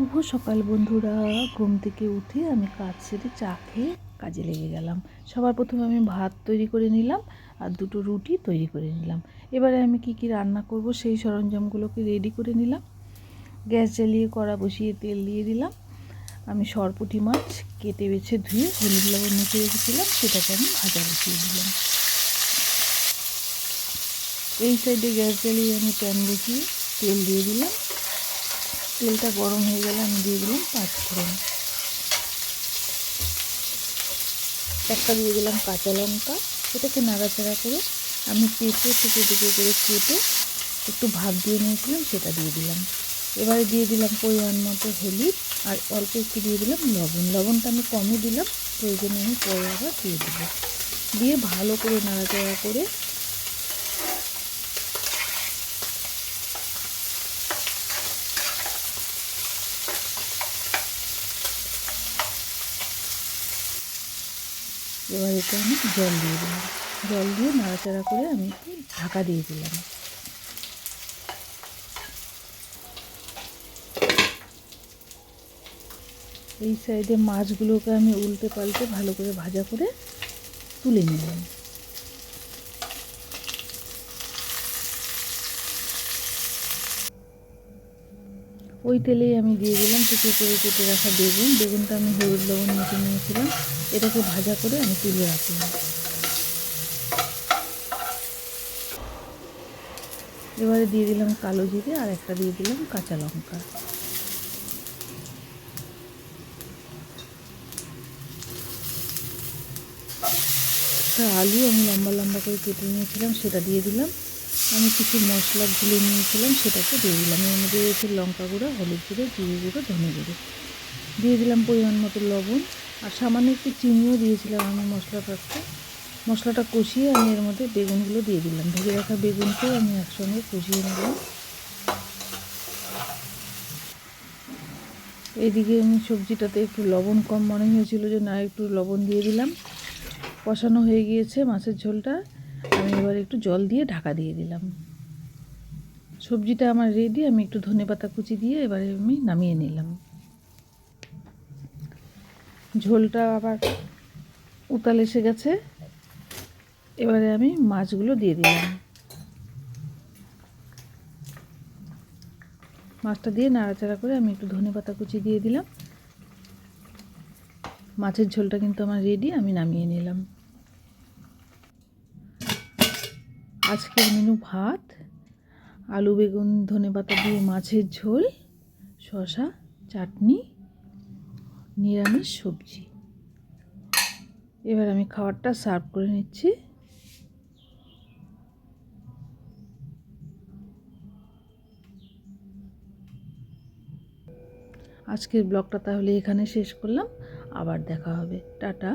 শুভ সকাল বন্ধুরা। ঘুম থেকে উঠে আমি কাজ সেরে চা খেয়ে কাজে লেগে গেলাম। সবার প্রথমে আমি ভাত তৈরি করে নিলাম আর দুটো রুটি তৈরি করে নিলাম। এবারে আমি কি কি রান্না করব সেই সরঞ্জামগুলোকে রেডি করে নিলাম। গ্যাস জ্বালিয়ে কড়া বসিয়ে তেল দিয়ে দিলাম। আমি সরপুটি মাছ কেটে বেছে ধুয়ে হলুদ লবণ মেখে রেখেছিলাম, সেটাকে আমি ভাজা বসিয়ে দিলাম। এই সাইডে গ্যাস জ্বালিয়ে আমি প্যান বসিয়ে তেল দিয়ে দিলাম। তেলটা গরম হয়ে গেলে আমি দিয়ে দিলাম পাঁচ ফোড়ন। একটা দিয়ে দিলাম কাঁচা লঙ্কা। এটাকে নাড়াচাড়া করে আমি পেঁপে টুকরো টুকরো করে কেটে একটু ভাত দিয়ে নিয়েছিলাম, সেটা দিয়ে দিলাম। এবারে দিয়ে দিলাম পরিমাণ মতো হলুদ আর অল্প একটু দিয়ে দিলাম লবণ। লবণটা আমি কমই দিলাম প্রয়োজনে আমি পরে আবার দিয়ে দেবো। দিয়ে ভালো করে নাড়াচাড়া করে এবার এটা আমি জল দিয়ে দিলাম। জল দিয়ে নাড়াচাড়া করে আমি ঢাকা দিয়ে দিলাম। এই সাইডে মাছগুলোকে আমি উল্টে পাল্টে ভালো করে ভাজা করে তুলে নিলাম। ওই তেলেই আমি দিয়ে দিলাম টুকরো করে কেটে রাখা বেগুন। বেগুনটা আমি হলুদ লবণ মেখে নিয়েছিলাম। এটাকে ভাজা করে আমি তুলে রাখলাম। এবারে দিয়ে দিলাম কালো জিরে আর একটা দিয়ে দিলাম কাঁচা লঙ্কা। আলু আমি লম্বা লম্বা করে কেটে নিয়েছিলাম, সেটা দিয়ে দিলাম। আমি কিছু মশলা গুলে নিয়েছিলাম, সেটাকে দিয়ে দিলাম। এর মধ্যে রয়েছে লঙ্কা গুঁড়ো, হলুদ গুঁড়ো, জিরে গুঁড়ো, ধনে গুঁড়ো। দিয়ে দিলাম পরিমাণ মতো লবণ। আর সামান্য একটু চিনিও দিয়েছিলাম আমি মশলাটাতে মশলাটা কষিয়ে আমি এর মধ্যে বেগুনগুলো দিয়ে দিলাম। ভেজে রাখা বেগুনকেও আমি একসঙ্গে কষিয়ে নিলাম। এইদিকে আমি সবজিটাতে একটু লবণ কম মনে হয়েছিল যে না, একটু লবণ দিয়ে দিলাম। কষানো হয়ে গিয়েছে মাছের ঝোলটা। আমি এবার একটু জল দিয়ে ঢাকা দিয়ে দিলাম। সবজিটা আমার রেডি আমি একটু ধনে পাতা কুচি দিয়ে এবারে আমি নামিয়ে নিলাম। ঝোলটা আবার উতাল এসে গেছে। এবারে আমি মাছগুলো দিয়ে দিলাম। মাছটা দিয়ে নাড়াচাড়া করে আমি একটু ধনে পাতা কুচি দিয়ে দিলাম। মাছের ঝোলটা কিন্তু আমার রেডি আমি নামিয়ে নিলাম। আজকের মেনু ভাত, আলু, বেগুন, ধনে পাতা দিয়ে মাছের ঝোল শশা চাটনি। নিরামিষ সবজি। এবার আমি খাবারটা সার্ভ করে নিচ্ছি। আজকের ব্লগটা তাহলে এখানে শেষ করলাম। আবার দেখা হবে। টাটা।